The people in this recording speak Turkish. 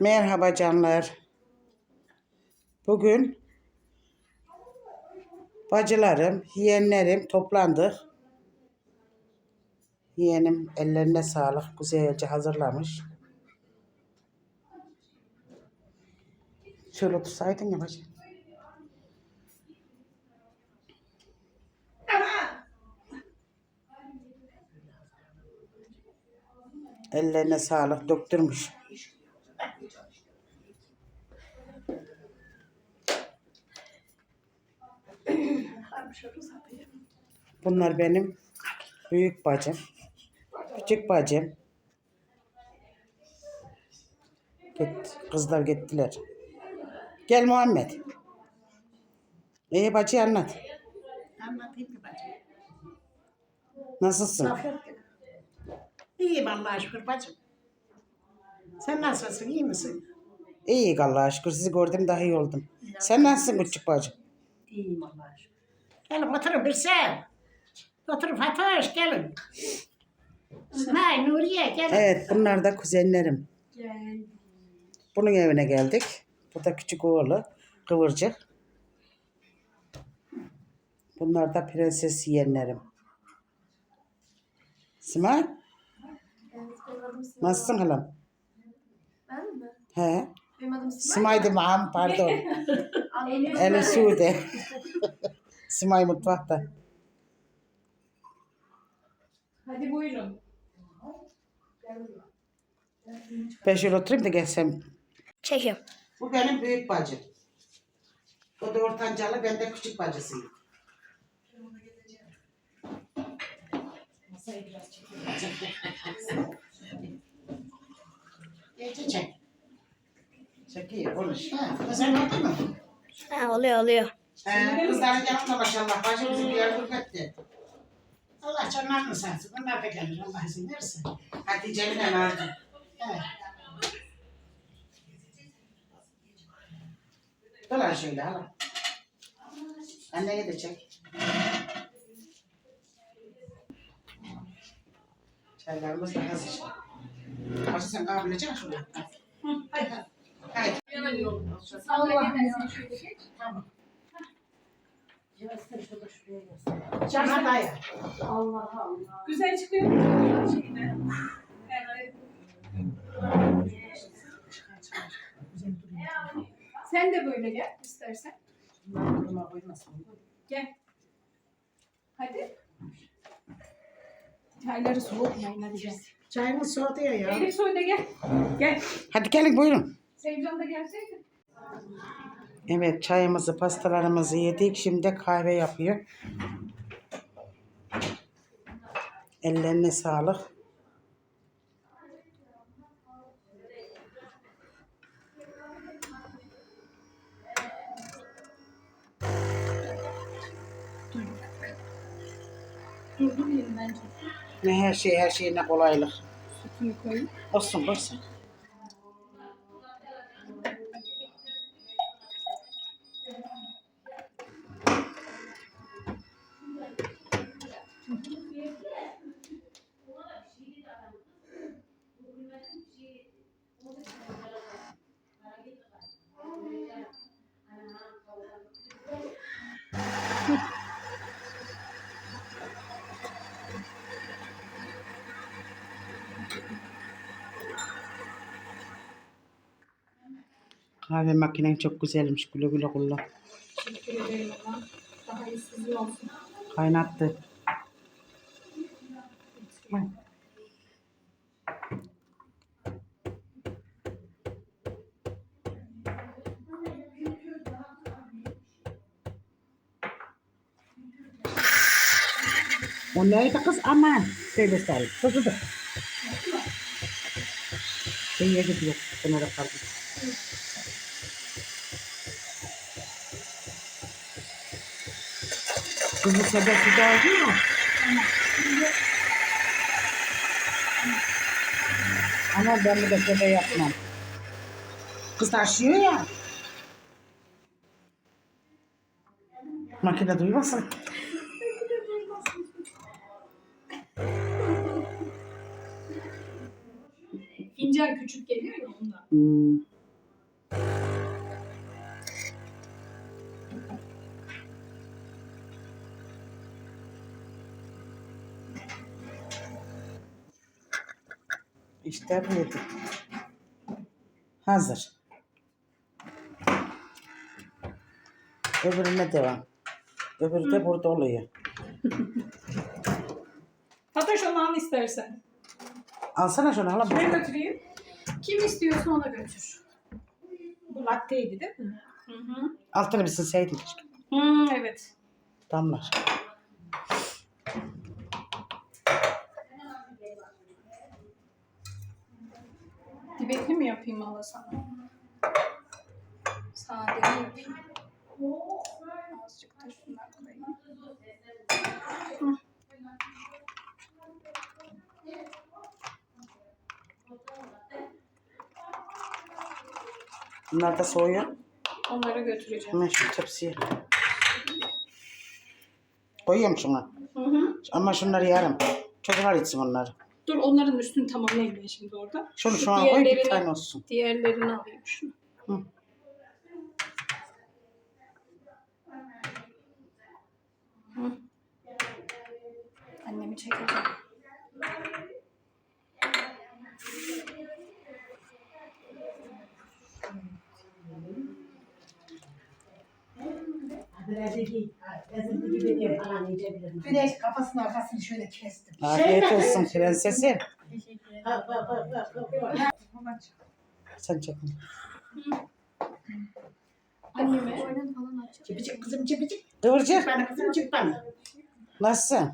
Merhaba canlar. Bugün bacılarım, yeğenlerim toplandık. Yeğenim ellerine sağlık. Güzelce hazırlamış. Şöyle otursaydın ya bacı. Ellerine sağlık döktürmüş. Bunlar benim büyük bacım. Küçük bacım. Git, kızlar gittiler. Gel Muhammed. İyi bacı anlat. Anlatayım mı bacım? Nasılsın? İyiyim Allah'a şükür bacım. Sen nasılsın? iyi misin? İyi Allah'a şükür. Sizi gördüm daha iyi oldum. Sen nasılsın küçük bacım? İyiyim Allah'a şükür. Gelin oturun bir sen. Oturun Fatoş gelin. Simay, Nuriye gelin. Evet bunlar da kuzenlerim. Gel. Bunun evine geldik. Bu da küçük oğlu Kıvırcık. Bunlar da prenses yeğenlerim. Simay nasılsın halam? Ben mi? He. Benim adım Simay. Simay demem pardon. Elif Sude. Simay mutfakta. Hadi buyurun. Ben şöyle oturayım da gelsem. Çekim. Bu benim büyük bacım. O da ortancalı, ben de küçük bacısıyım. Geçe çek. Çekiyor, konuş. Ha, sen oldu mu? Ha, oluyor oluyor. Ee, kızların yanında maşallah. Bacımızı bir yer gurbette. Allah canlarını sarsın. Bunlar da gelir Allah izin verirse. Hatice'nin emarcı. Evet. Dolan şöyle hala. Anneye de çek. Çaylarımız da hazır. Hacı sen kabileceksin şuraya. Hadi. Haydi. Tamam. Cana daya. Güzel çıkıyor. Şeyine. Evet. Sen de böyle gel istersen. Durma koymasın. Gel. Hadi. Çayları soğutmayın hadi gel. Çayımız soğudu ya ya. Elif soy da gel. Gel. Hadi gelin buyurun. Sevcan da gelseydi. Evet çayımızı pastalarımızı yedik. Şimdi kahve yapıyor. Ellerine sağlık. Ne her şey her şeyine kolaylık. Sütünü koyun. Olsun olsun. Kahve makinen çok güzelmiş. Güle güle kullan. Teşekkür ederim ama. Daha iyi sizin olsun. Kaynattı. O neydi kız? Aman. Söyle sarı. Kızı da. Şeye gidiyor. Kenara kaldı. Kızı sebesi geldi ya. Ama ben bir de sebe yapmam. Kız taşıyor ya. Makine duymasın. Fincan küçük geliyor ya ondan. Hmm. İşte buydu. Hazır. Öbürüne devam. Öbürü de burada oluyor. Fatoş onu al istersen. Alsana şunu hala. Kime götüreyim? Kim istiyorsa ona götür. Bu latteydi değil mi? Hı hı. Altını bir silseydin keşke. Hmm, evet. Damlar. Dibekli mi yapayım hala sana? Sade yapayım? Azıcık da şundan koyayım. Hı. Bunlar da soğuyor. Onları götüreceğim. Hemen şu tepsiye. Koyuyorum şunu. Hı hı. Ama şunları yarım. Çocuklar içsin onları. Dur onların üstünü tamamlayayım ben şimdi orada. Şunu Şu an koy bir tane olsun. Diğerlerini alayım şunu. Hı. Hı. Annemi çekeceğim. Biraz iyi. Diye falan yiyebilirim. Güneş kafasının arkasını şöyle kestim. Afiyet olsun prensesim. Bak bak bak bak. bak. Sen çek. Anneme. Cibicik kızım cibicik. Kıvırcık. Bana kızım cip bana. Nasılsın?